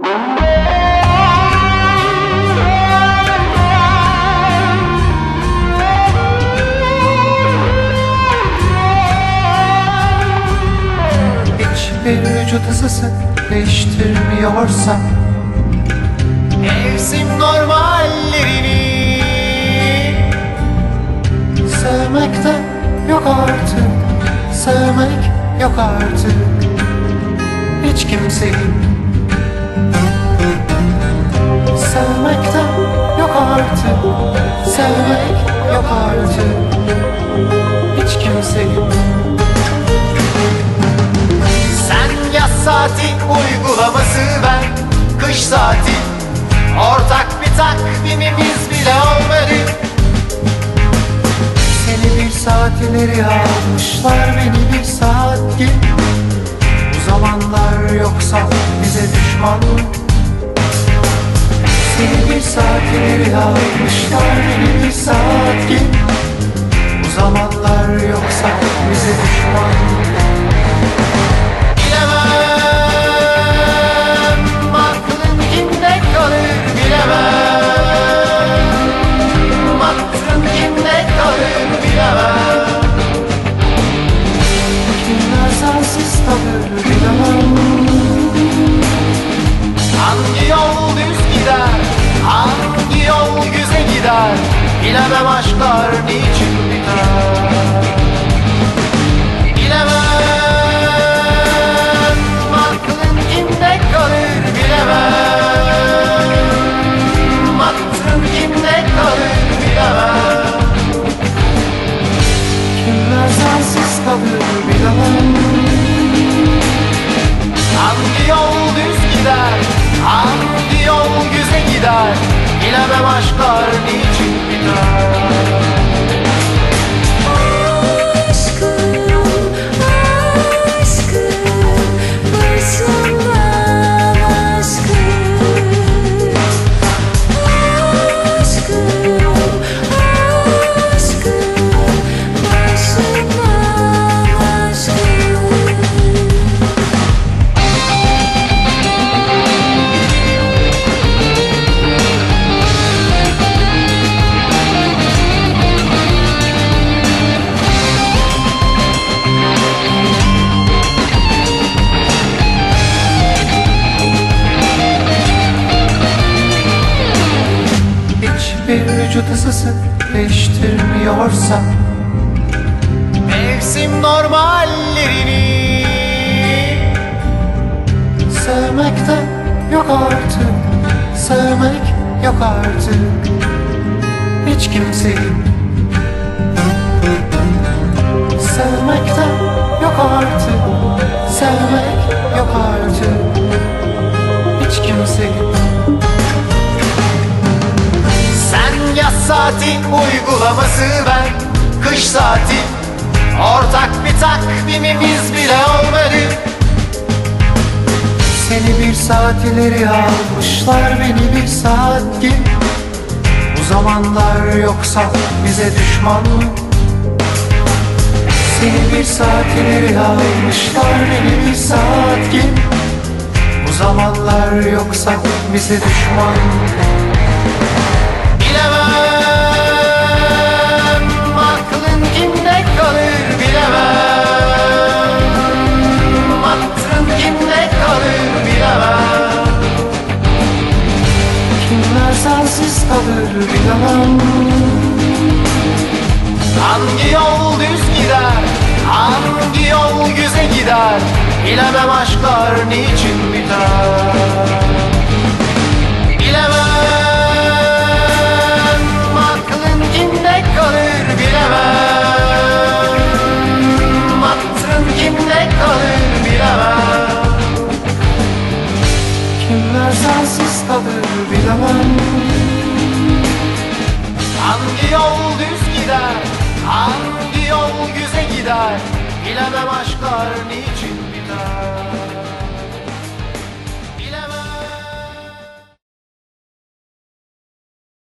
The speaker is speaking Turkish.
Hiçbir vücut ısısı değiştirmiyorsa Mevsim normallerini Sevmek de yok artık Sevmek yok artık. Hiç kimseyi artık Sevmek yok artık Hiç kimseyi Sen yaz saati uygulaması ben. Kış saati Ortak bir takvimimiz bile olmadı. Seni bir saat ileri almışlar Beni bir saat geri. Bu zamanlar yoksa bize düşman mı? Seni bir saat ileri almışlar. Beni bir saat geri Bu zamanlar yoksa bize düşman? Bilemem. Aklın kimde kalır? Bilemem. Aklın kimde kalır? Bilemem. Kimler sensiz kalır bilemem. Hangi Bilemem aşklar niçin biter? Bilemem aklın kimde kalır bilemem. Aklın kimde kalır bilemem. Kimler sensiz kalır bilemem. Hangi yol düz gider? Hangi yol güze gider? Bilemem aşklar niçin biter Isısı değiştirmiyorsa Mevsim normallerini Sevmek de yok artık Sevmek yok artık. Hiç kimseyi saati uygulaması ben Kış saati Ortak bir takvimimiz bile olmadı Seni bir saat ileri almışlar Beni bir saat geri Bu zamanlar yoksa bize düşman mı? Seni bir saat ileri almışlar Beni bir saat geri Bu zamanlar yoksa bize düşman mı? Bilemem Hangi yol düz gider? Hangi yol güze gider? Bilemem aşklar niçin biter. Bilemem. Aklın kimde kalır bilemem. Aklın kimde kalır bilemem. Kimler sensiz kalır bilemem Hangi yol düz gider? Hangi yol güze gider? Bilemem aşklar niçin biter